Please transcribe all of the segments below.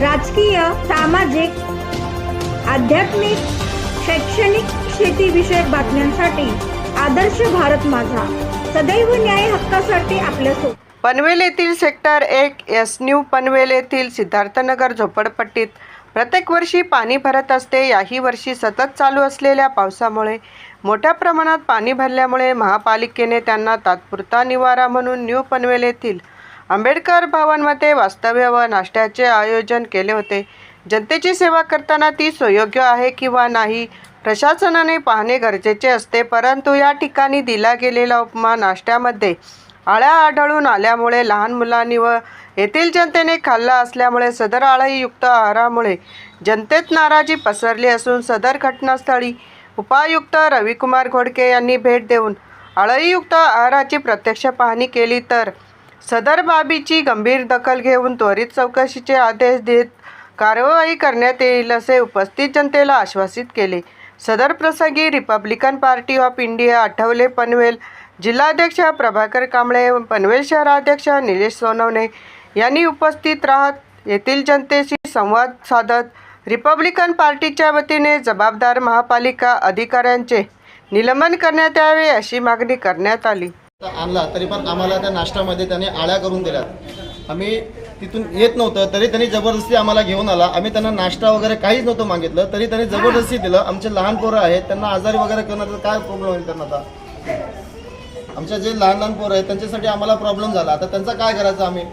राजकीय सामाजिक आध्यात्मिक शैक्षणिक शेतीविषयक बातम्यांसाठी आदर्श भारत माझा. सदैव न्याय हक्कासाठी आपल्यासोबत पनवेल येथील सेक्टर एक एस न्यू पनवेल येथील सिद्धार्थनगर झोपडपट्टीत प्रत्येक वर्षी पाणी भरत असते. याही वर्षी सतत चालू असलेल्या पावसामुळे मोठ्या प्रमाणात पाणी भरल्यामुळे महापालिकेने त्यांना तात्पुरता निवारा म्हणून न्यू पनवेल येथील आंबेडकर भवनमध्ये वास्तव्य व नाश्त्याचे आयोजन केले होते. जनतेची सेवा करताना ती सुयोग्य आहे किंवा नाही प्रशासनाने पाहणे गरजेचे असते परंतु या ठिकाणी दिला गेलेला उपमा नाश्त्यामध्ये आळ्या आढळून आल्यामुळे लहान मुलांनी व येथील जनतेने खाल्ला असल्यामुळे सदर आळईयुक्त आहारामुळे जनतेत नाराजी पसरली असून सदर घटनास्थळी उपायुक्त रविकुमार घोडके यांनी भेट देऊन आळईयुक्त आहाराची प्रत्यक्ष पाहणी केली तर सदर बाबीची गंभीर दखल घेऊन त्वरित चौकशीचे आदेश देत कारवाई करण्यात येईल असे उपस्थित जनतेला आश्वासित केले. सदर प्रसंगी Republican Party of India Athawale Panvel जिल्हाध्यक्ष प्रभाकर कांबळे पनवेल शहराध्यक्ष निलेश सोनवणे यांनी उपस्थित राहत येथील जनतेशी संवाद साधत रिपब्लिकन पार्टीच्या वतीने जबाबदार महापालिका अधिकाऱ्यांचे निलंबन करण्यात यावे अशी मागणी करण्यात आली. आणला तरी पण आम्हाला त्या नाश्त्यामध्ये त्याने आळ्या करून दिल्यात. आम्ही तिथून येत नव्हतं तरी त्यांनी जबरदस्ती आम्हाला घेऊन आला. आम्ही त्यांना नाश्ता वगैरे काहीच नव्हतं मागितलं तरी त्यांनी जबरदस्ती दिलं. आमचे लहान पोरं आहेत त्यांना आजारी वगैरे करण्याचा काय प्रॉब्लेम होईल त्यांना आता? आमच्या जे लहान लहान पोरं आहेत त्यांच्यासाठी आम्हाला प्रॉब्लेम झाला. आता त्यांचा काय करायचं आम्ही?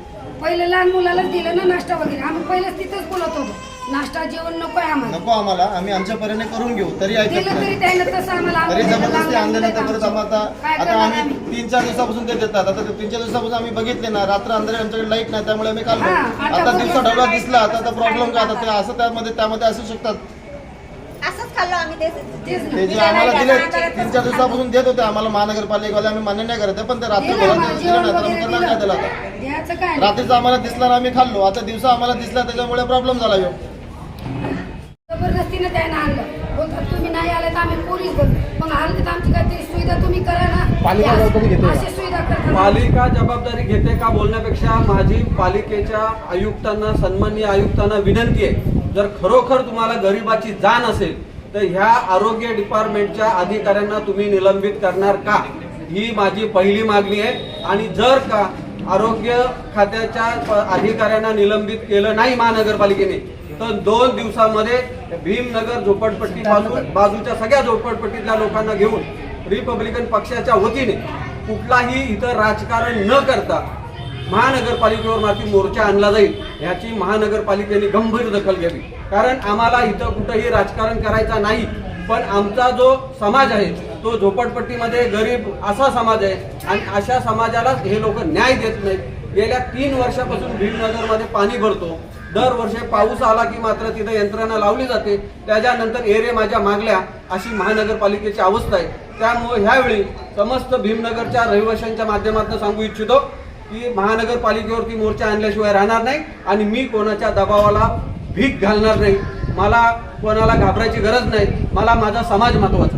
पहिले लहान मुलालाच दिलं ना नाश्ता वगैरे. आम्ही पहिलेच तिथंच बोलत होतो. नाश्ता जेवण नको आम्हाला. नको आम्हाला. आम्ही आमच्या परीने करून घेऊ. तरी ऐकत दिलं नाही. तरी त्यानं तसं आम्हाला. तरी आवडलं. जबरदस्ती लहान आणल्यानंतर मुलं परत आम्हाला काय आता आता करणार आम्ही तीन चार दिवसापासून ते देतात. आता ते तीन चार दिवसापासून आम्ही बघितले ना रात्र अंधारे आमच्याकडे लाइट नाही त्यामुळे आम्ही काढलो हा, आता दिवसा ढवळा दिसला आता प्रॉब्लेम काय आता ते असं त्यामध्ये त्यामध्ये असू शकतात. खाल्लो आम्ही ते ना. जे आम्हाला दिले तीन चार दिवसापासून देत होते आम्हाला महानगरपालिकेवाले आम्ही मान्य नाही करत आहे, पण ते रात्री दिलं आम्हाला, दिलं जेवण नाही तर आम्ही वगैरे करणार नाही त्याला दिलं. आता द्यायचं काय नाही. रात्रीचं आम्हाला दिसला ना आम्ही खाल्लो आता दिवसा आम्हाला दिसला त्याच्यामुळे प्रॉब्लेम झाला ह्यो. जबरदस्तीनं त्यानं आणलं बोलतात तुम्ही नाही आले तर आम्ही पोलीस मग आले तर आमची काहीतरी सुविधा तुम्ही करा ना अशी सुविधा करता पालिका जबाबदारी घेते का बोलण्यापेक्षा माझी पालिकेच्या आयुक्तांना सन्माननीय आयुक्तांना विनंती आहे जर खरोखर तुम्हाला गरिबाची जाण असेल तर ह्या आरोग्य डिपार्टमेंटच्या अधिकाऱ्यांना तुम्ही निलंबित करणार का? ही माझी पहिली मागणी आहे. आणि जर का आरोग्य खात्याच्या अधिकाऱ्यांना निलंबित केलं नाही महानगरपालिकेने तर दोन दिवसामध्ये भीमनगर झोपडपट्टी झोपडपट्टीपासून बाजूच्या सगळ्या झोपडपट्टीतल्या लोकांना घेऊन रिपब्लिकन पक्षाच्या वतीने कुठलाही इथं राजकारण न करता महानगरपालिकेवर मात्र मोर्चा आणला जाईल याची महानगरपालिकेने गंभीर दखल घ्यावी. कारण आम्हाला इथं कुठंही राजकारण करायचा नाही पण आमचा जो समाज आहे तो झोपडपट्टीमध्ये गरीब असा समाज आहे आणि अशा समाजाला हे लोक न्याय देत नाहीत. गेल्या तीन वर्षापासून भीमनगरमध्ये पाणी भरतो. दरवर्षी पाऊस आला की मात्र तिथं यंत्रणा लावली जाते. त्याच्यानंतर एरे माझ्या मागल्या अशी महानगरपालिकेची अवस्था आहे. त्यामुळे ह्यावेळी समस्त भीमनगरच्या रहिवाशांच्या माध्यमातून सांगू इच्छितो की महानगरपालिकेवरती मोर्चा आणल्याशिवाय राहणार नाही आणि मी कोणाच्या दबावाला भीक घालणार नाही. मला कोणाला घाबरायची गरज नाही. मला माझा समाज महत्त्वाचा